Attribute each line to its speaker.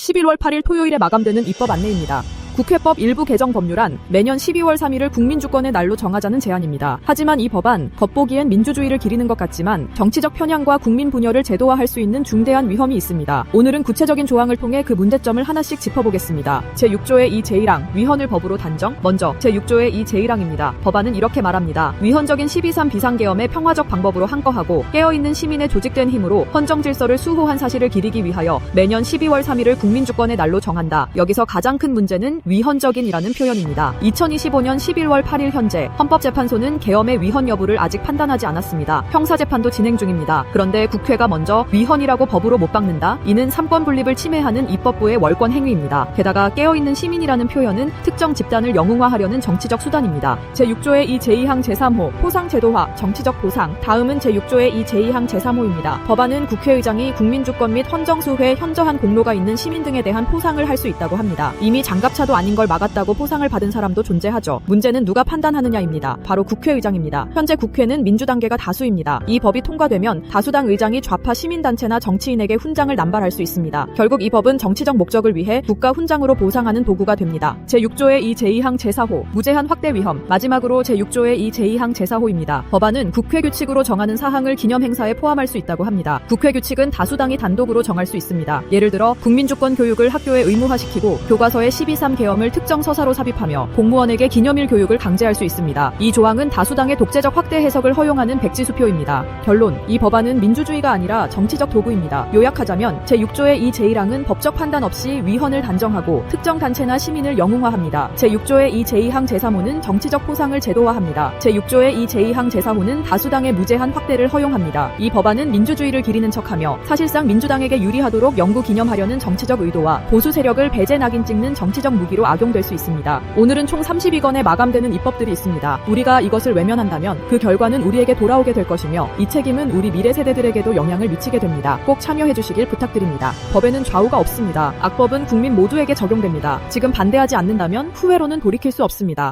Speaker 1: 11월 8일 토요일에 마감되는 입법 안내입니다. 국회법 일부 개정 법률안 매년 12월 3일을 국민주권의 날로 정하자는 제안입니다. 하지만 이 법안 겉보기엔 민주주의를 기리는 것 같지만 정치적 편향과 국민 분열을 제도화할 수 있는 중대한 위험이 있습니다. 오늘은 구체적인 조항을 통해 그 문제점을 하나씩 짚어보겠습니다. 제6조의 이 제1항 위헌을 법으로 단정 먼저 제6조의 이 제1항입니다. 법안은 이렇게 말합니다. 위헌적인 12.3 비상계엄의 평화적 방법으로 항거하고 깨어있는 시민의 조직된 힘으로 헌정 질서를 수호한 사실을 기리기 위하여 매년 12월 3일을 국민주권의 날로 정한다. 여기서 가장 큰 문제는 위헌적인이라는 표현입니다. 2025년 11월 8일 현재 헌법재판소는 계엄의 위헌 여부를 아직 판단하지 않았습니다. 형사재판도 진행 중입니다. 그런데 국회가 먼저 위헌이라고 법으로 못 박는다? 이는 삼권 분립을 침해하는 입법부의 월권 행위입니다. 게다가 깨어있는 시민이라는 표현은 특정 집단을 영웅화하려는 정치적 수단입니다. 제6조의 이 제2항 제3호 포상 제도화 정치적 보상 다음은 제6조의 이 제2항 제3호입니다. 법안은 국회의장이 국민주권 및 헌정수회 현저한 공로가 있는 시민 등에 대한 포상을 할 수 있다고 합니다. 이미 장갑차도 아닌 걸 막았다고 포상을 받은 사람도 존재하죠. 문제는 누가 판단하느냐입니다. 바로 국회의장입니다. 현재 국회는 민주당계가 다수입니다. 이 법이 통과되면 다수당 의장이 좌파 시민단체나 정치인에게 훈장을 남발할 수 있습니다. 결국 이 법은 정치적 목적을 위해 국가 훈장으로 보상하는 도구가 됩니다. 제6조의 이 제2항 제4호 무제한 확대 위험 마지막으로 제6조의 이 제2항 제4호입니다. 법안은 국회 규칙으로 정하는 사항을 기념 행사에 포함할 수 있다고 합니다. 국회 규칙은 다수당이 단독으로 정할 수 있습니다. 예를 들어 국민주권 교육을 학교에 의무화시키고 교과서에 12.3 계엄을 특정 서사로 삽입하며 공무원에게 기념일 교육을 강제할 수 있습니다. 이 조항은 다수당의 독재적 확대 해석을 허용하는 백지수표입니다. 결론, 이 법안은 민주주의가 아니라 정치적 도구입니다. 요약하자면 제6조의 이 제1항은 법적 판단 없이 위헌을 단정하고 특정 단체나 시민을 영웅화합니다. 제6조의 이 제2항 제3호는 정치적 포상을 제도화합니다. 제6조의 이 제2항 제4호는 다수당의 무제한 확대를 허용합니다. 이 법안은 민주주의를 기리는 척하며 사실상 민주당에게 유리하도록 영구 기념하려는 정치적 의도와 보수 세력을 배제 낙인 찍는 정치적 무기 로 악용될 수 있습니다. 오늘은 총 32건의 마감되는 입법들이 있습니다. 우리가 이것을 외면한다면 그 결과는 우리에게 돌아오게 될 것이며 이 책임은 우리 미래 세대들에게도 영향을 미치게 됩니다. 꼭 참여해 주시길 부탁드립니다. 법에는 좌우가 없습니다. 악법은 국민 모두에게 적용됩니다. 지금 반대하지 않는다면 후회로는 돌이킬 수 없습니다.